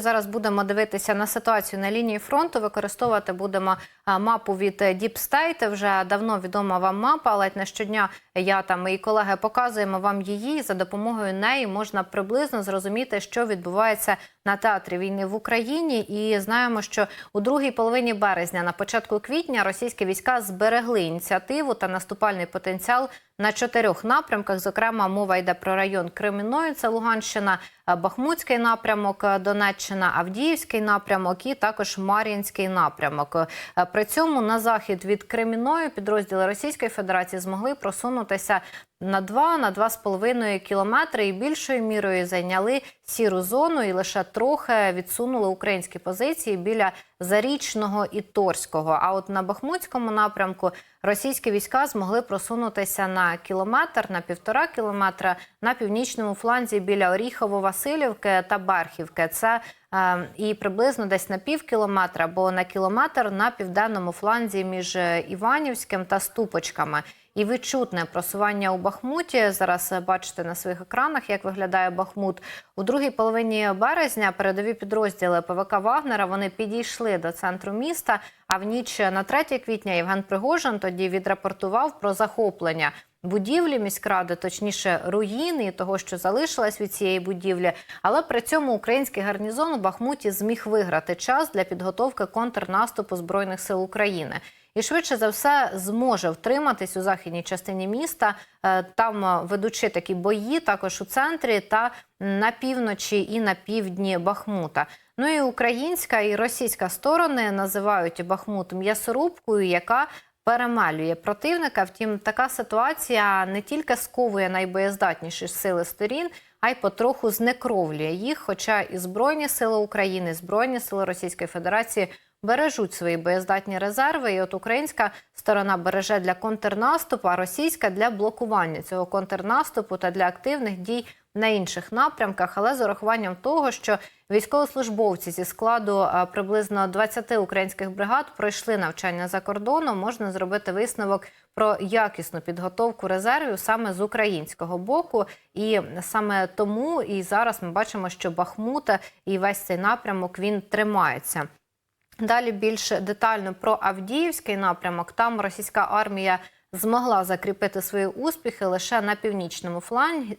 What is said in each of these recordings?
Зараз будемо дивитися на ситуацію на лінії фронту. Використовувати будемо мапу від Deep State. Вже давно відома вам мапа, але не щодня я та мої колеги показуємо вам її. За допомогою неї можна приблизно зрозуміти, що відбувається на театрі війни в Україні. І знаємо, що у другій половині березня, на початку квітня, російські війська зберегли ініціативу та наступальний потенціал на чотирьох напрямках. Зокрема, мова йде про район Кремінної, це Луганщина, Бахмутський напрямок, Донеччина, Авдіївський напрямок і також Мар'їнський напрямок. При цьому на захід від Кремінної підрозділи Російської Федерації змогли просунутися на 2 на 2,5 кілометри і більшою мірою зайняли сіру зону і лише трохи відсунули українські позиції біля Зарічного і Торського. А от на Бахмутському напрямку російські війська змогли просунутися на кілометр, на півтора кілометра на північному фланзі біля Оріхово-Василівки та Берхівки. Це е, і приблизно десь на пів кілометра або на кілометр на південному фланзі між Іванівським та Ступочками. І відчутне просування у Бахмуті. Зараз бачите на своїх екранах, як виглядає Бахмут. У другій половині березня передові підрозділи ПВК Вагнера вони підійшли до центру міста. А в ніч на 3 квітня Євген Пригожин тоді відрапортував про захоплення будівлі міськради, точніше руїни того, що залишилось від цієї будівлі. Але при цьому український гарнізон у Бахмуті зміг виграти час для підготовки контрнаступу збройних сил України. І швидше за все зможе втриматись у західній частині міста, е, там ведучи такі бої, також у центрі та на півночі і на півдні Бахмута. Ну і українська і російська сторони називають Бахмут м'ясорубкою, яка перемалює противника. Втім, така ситуація не тільки сковує найбоєздатніші сили сторін, а й потроху знекровлює їх. Хоча і Збройні сили України, і Збройні сили Російської Федерації бережуть свої боєздатні резерви. І от українська сторона береже для контрнаступу, а російська для блокування цього контрнаступу та для активних дій на інших напрямках, але з урахуванням того, що військовослужбовці зі складу приблизно 20 українських бригад пройшли навчання за кордоном, можна зробити висновок про якісну підготовку резервів саме з українського боку, і саме тому і зараз ми бачимо, що Бахмут і весь цей напрямок він тримається. Далі більш детально про Авдіївський напрямок. Там російська армія змогла закріпити свої успіхи лише на північному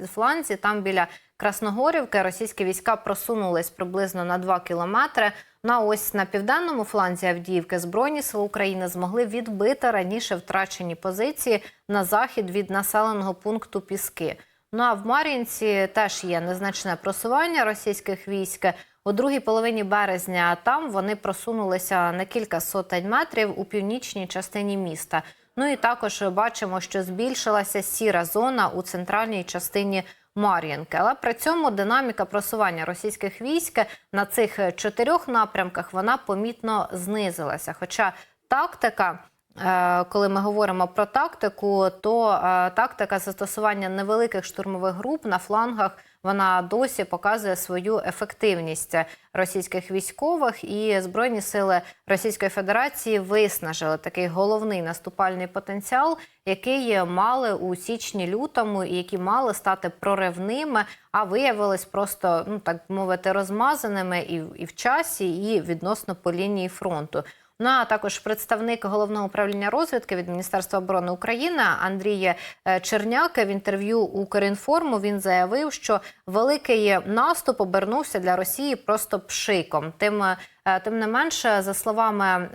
фланзі. Там біля Красногорівки російські війська просунулись приблизно на 2 кілометри. На ось на південному фланзі Авдіївки Збройні сили України змогли відбити раніше втрачені позиції на захід від населеного пункту Піски. Ну а в Мар'їнці теж є незначне просування російських військ. У другій половині березня там вони просунулися на кілька сотень метрів у північній частині міста. Ну і також бачимо, що збільшилася сіра зона у центральній частині Мар'їнки. Але при цьому динаміка просування російських військ на цих чотирьох напрямках вона помітно знизилася. Хоча тактика. Е, коли ми говоримо про тактику, то е, тактика застосування невеликих штурмових груп на флангах вона досі показує свою ефективність. Російських військових і збройні сили Російської Федерації виснажили. Такий головний наступальний потенціал, який мали у січні-лютому, і які мали стати проривними, а виявились просто ну так мовити розмазаними і, і в часі, і відносно по лінії фронту. Ну а також представник головного управління розвідки від Міністерства оборони України Андрій Черняк в інтерв'ю Укрінформу він заявив, що великий наступ обернувся для Росії просто пшиком. Тим Тим не менше, за словами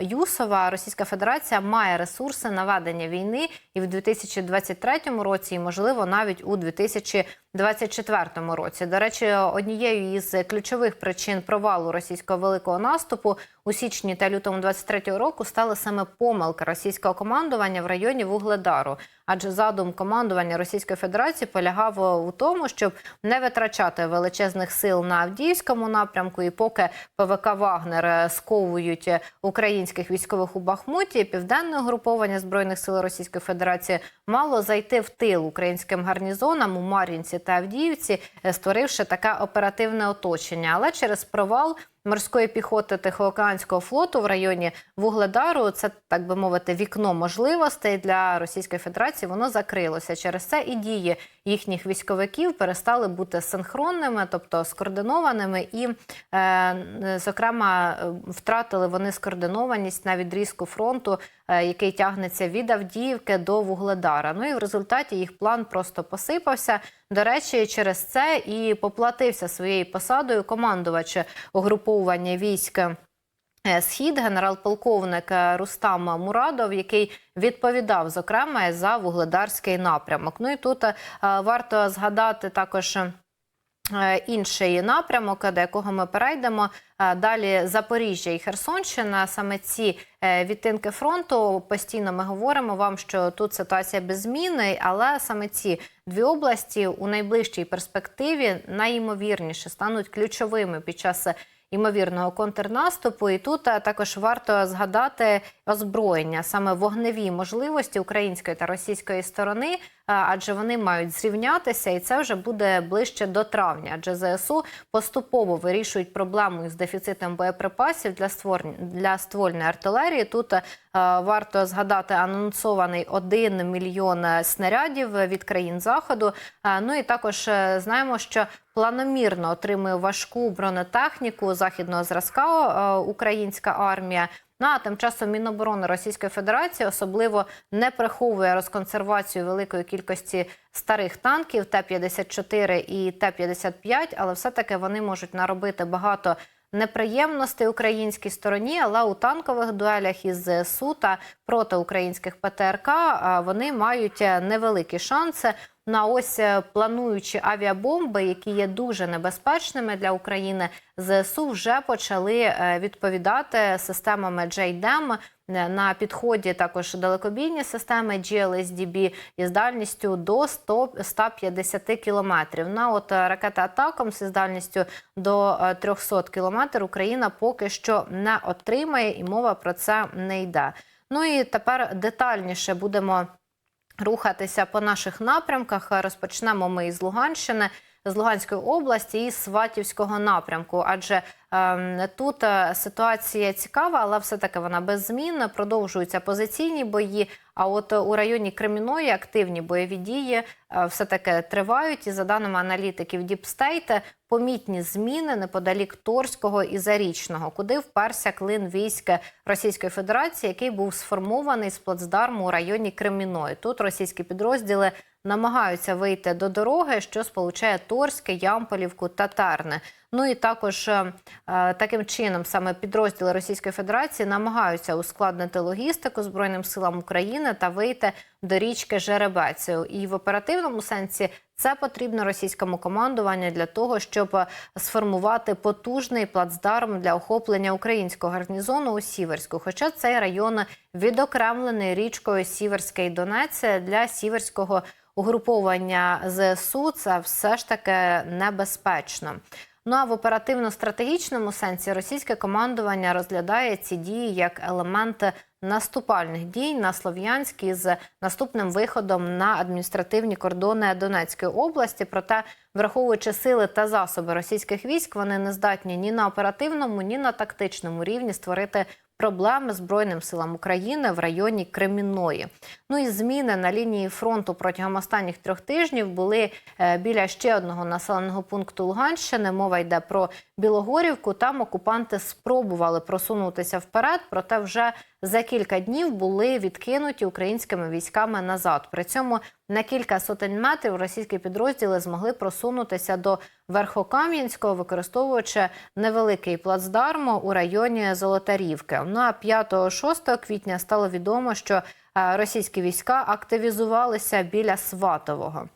Юсова, Російська Федерація має ресурси на ведення війни і в 2023 році, і можливо навіть у 2024 році. До речі, однією із ключових причин провалу російського великого наступу у січні та лютому 23 року стали саме помилки російського командування в районі Вугледару. Адже задум командування Російської Федерації полягав у тому, щоб не витрачати величезних сил на Авдіївському напрямку, і поки ПВК Вагнер сковують українських військових у Бахмуті, південне угруповання збройних сил Російської Федерації мало зайти в тил українським гарнізонам у Мар'їнці та Авдіївці, створивши таке оперативне оточення. Але через провал морської піхоти Тихоокеанського флоту в районі Вугледару, це так би мовити, вікно можливостей для Російської Федерації. Воно закрилося. Через це і дії їхніх військовиків перестали бути синхронними, тобто скоординованими, і, е, зокрема, втратили вони скоординованість на відрізку фронту, е, який тягнеться від Авдіївки до Вугледара. Ну і в результаті їх план просто посипався. До речі, через це і поплатився своєю посадою командувач угруповування військ. Е, Схід, генерал-полковник е, Рустам Мурадов, який відповідав зокрема за вугледарський напрямок. Ну і тут е, варто згадати також. Е, Інший напрямок, до якого ми перейдемо Е, далі Запоріжжя і Херсонщина. Саме ці е, відтинки фронту постійно ми говоримо вам, що тут ситуація без зміни, але саме ці дві області у найближчій перспективі найімовірніше стануть ключовими під час ймовірного контрнаступу. І тут е, також варто згадати озброєння, саме вогневі можливості української та російської сторони, е, адже вони мають зрівнятися, і це вже буде ближче до травня. Адже ЗСУ поступово вирішують проблему із дефіцитом боєприпасів для створення для ствольної артилерії. Тут е, варто згадати анонсований 1 мільйон снарядів від країн заходу. Е, ну і також е, знаємо, що планомірно отримує важку бронетехніку західного зразка е, українська армія. Ну а тим часом Міноборони Російської Федерації особливо не приховує розконсервацію великої кількості старих танків Т-54 і Т-55, але все-таки вони можуть наробити багато неприємностей українській стороні, але у танкових дуелях із ЗСУ та проти українських ПТРК вони мають е, невеликі шанси. На ось е, плануючі авіабомби, які є дуже небезпечними для України, ЗСУ вже почали е, відповідати системами JDAM. Е, На підході також далекобійні системи GLSDB із дальністю до 100, 150 кілометрів. На от ракета Атакамс із дальністю до е, 300 кілометрів Україна поки що не отримає, і мова про це не йде. Ну і тепер детальніше будемо рухатися по наших напрямках. Розпочнемо ми із Луганщини, з Луганської області і Сватівського напрямку. Адже е, тут е, ситуація цікава, але все-таки вона без змін. Продовжуються позиційні бої. А от е, у районі Креміної активні бойові дії е, все-таки тривають. І за даними аналітиків Діпстейт, помітні зміни неподалік Торського і Зарічного, куди вперся клин військ Російської Федерації, який був сформований з плацдарму у районі Креміної. Тут російські підрозділи намагаються вийти до дороги, що сполучає Торське, Ямполівку та Тарне. Ну і також е, е, таким чином саме підрозділи Російської Федерації намагаються ускладнити логістику Збройним силам України та вийти до річки Жеребецю. І в оперативному сенсі це потрібно російському командуванню для того, щоб е, сформувати потужний плацдарм для охоплення українського гарнізону у Сіверську. Хоча цей район відокремлений річкою Сіверський Донець для сіверського угруповання ЗСУ. Це все ж таки небезпечно. Ну а в оперативно-стратегічному сенсі російське командування розглядає ці дії як елемент наступальних дій на Слов'янській з наступним виходом на адміністративні кордони Донецької області. Проте, враховуючи сили та засоби російських військ, вони не здатні ні на оперативному, ні на тактичному рівні створити проблеми Збройним силам України в районі Кремінної. Ну і зміни на лінії фронту протягом останніх трьох тижнів були е, біля ще одного населеного пункту Луганщини. Мова йде про Білогорівку. Там окупанти спробували просунутися вперед, проте вже за кілька днів були відкинуті українськими військами назад. При цьому на кілька сотень метрів російські підрозділи змогли просунутися до Верхокам'янського, використовуючи невеликий плацдарм у районі Золотарівки. Ну а 5-6 квітня стало відомо, що російські війська активізувалися біля Сватового.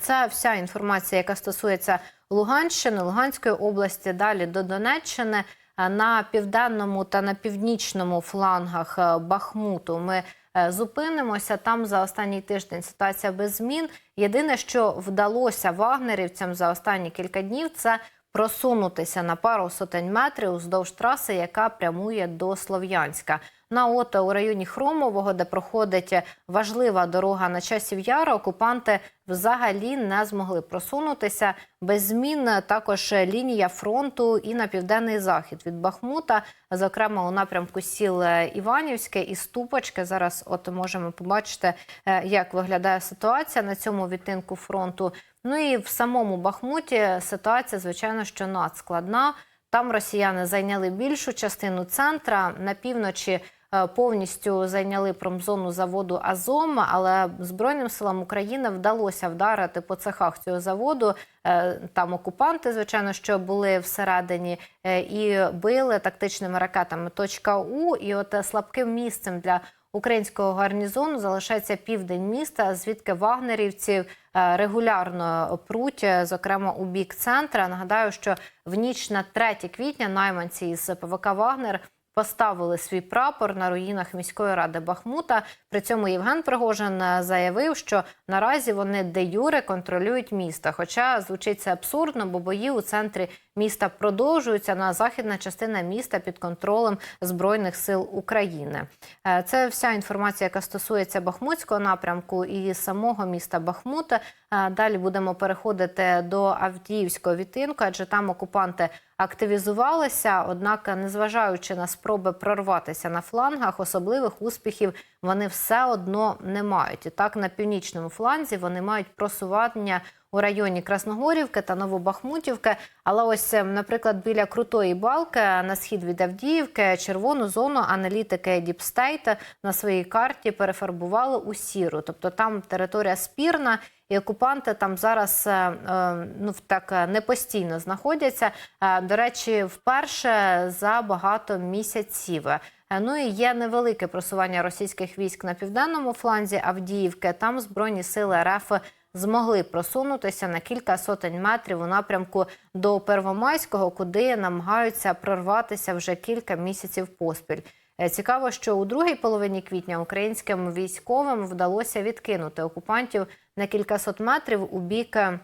Це вся інформація, яка стосується Луганщини, Луганської області, далі до Донеччини. На південному та на північному флангах е, Бахмуту ми е, зупинимося. Там за останній тиждень ситуація без змін. Єдине, що вдалося вагнерівцям за останні кілька днів, це просунутися на пару сотень метрів уздовж траси, яка прямує до Слов'янська. На ото у районі Хромового, де проходить важлива дорога на часів Яра, окупанти взагалі не змогли просунутися. Без змін також лінія фронту і на південний захід від Бахмута, зокрема у напрямку сіл Іванівське і Ступочки. Зараз от можемо побачити, е, як виглядає ситуація на цьому відтинку фронту. Ну і в самому Бахмуті ситуація, звичайно, що надскладна. Там росіяни зайняли більшу частину центра на півночі. Е, Повністю зайняли промзону заводу Азом, але Збройним силам України вдалося вдарити по цехах цього заводу. Е, Там окупанти, звичайно, що були всередині, е, і били тактичними ракетами точка У. І от слабким місцем для українського гарнізону залишається південь міста, звідки вагнерівці е, регулярно пруть, зокрема у бік центра. Нагадаю, що в ніч на 3 квітня найманці із ПВК Вагнер поставили свій прапор на руїнах міської ради Бахмута. При цьому Євген Пригожин е, заявив, що наразі вони де юре контролюють місто. Хоча звучить це абсурдно, бо бої у центрі міста продовжуються. На західна частина міста під контролем збройних сил України. Е, Це вся інформація, яка стосується Бахмутського напрямку і самого міста Бахмута. Е, Далі будемо переходити до Авдіївського відтинку, адже там окупанти активізувалися. Однак, незважаючи на спроби прорватися на флангах, особливих успіхів вони все одно не мають. І так на північному фланзі вони мають просування у районі Красногорівки та Новобахмутівки. Але ось, е, наприклад, біля Крутої Балки на схід від Авдіївки червону зону аналітики Діпстейт на своїй карті перефарбували у сіру. Тобто там територія спірна, і окупанти там зараз е, е, ну так е, не постійно знаходяться. Е, До речі, вперше за багато місяців. Е, Ну і є невелике просування російських військ на південному фланзі Авдіївки. Там збройні сили РФ змогли просунутися на кілька сотень метрів у напрямку до Первомайського, куди намагаються прорватися вже кілька місяців поспіль. Е, Цікаво, що у другій половині квітня українським військовим вдалося відкинути окупантів на кількасот метрів у бік е,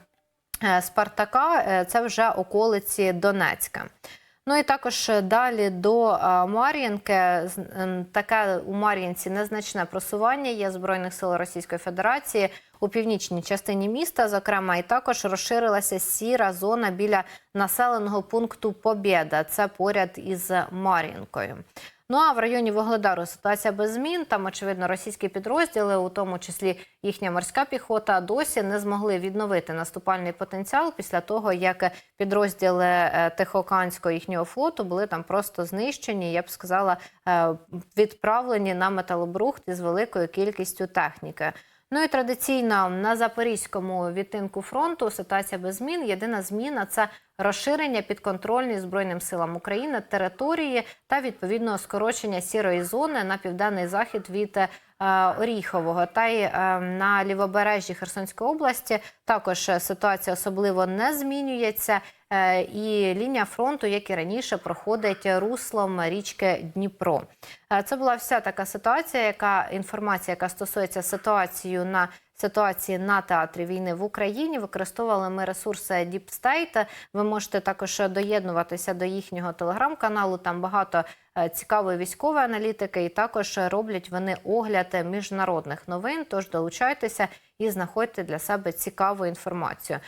Спартака. Е, Це вже околиці Донецька. Ну і також далі до Мар'їнки. Таке у Мар'їнці незначне просування є збройних сил Російської Федерації у північній частині міста. Зокрема, і також розширилася сіра зона біля населеного пункту Побєда. Це поряд із Мар'їнкою. Ну а в районі Вогледару ситуація без змін. Там, очевидно, російські підрозділи, у тому числі їхня морська піхота, досі не змогли відновити наступальний потенціал після того, як підрозділи Тихоканського Тихоокеанського їхнього флоту були там просто знищені. Я б сказала, е, відправлені на металобрухт із великою кількістю техніки. Ну і традиційно на запорізькому відтинку фронту ситуація без змін. Єдина зміна це розширення підконтрольної Збройним силам України території та відповідно скорочення сірої зони на південний захід від е, Оріхового. Та й е, на лівобережжі Херсонської області також е, ситуація особливо не змінюється. Е, І лінія фронту, як і раніше, проходить руслом річки Дніпро. Е, Це була вся така ситуація, яка інформація, яка стосується ситуації на ситуації на театрі війни в Україні. Використовували ми ресурси State. Ви можете також доєднуватися до їхнього телеграм-каналу. Там багато е, цікавої військової аналітики, і також роблять вони огляд міжнародних новин. Тож долучайтеся і знаходьте для себе цікаву інформацію.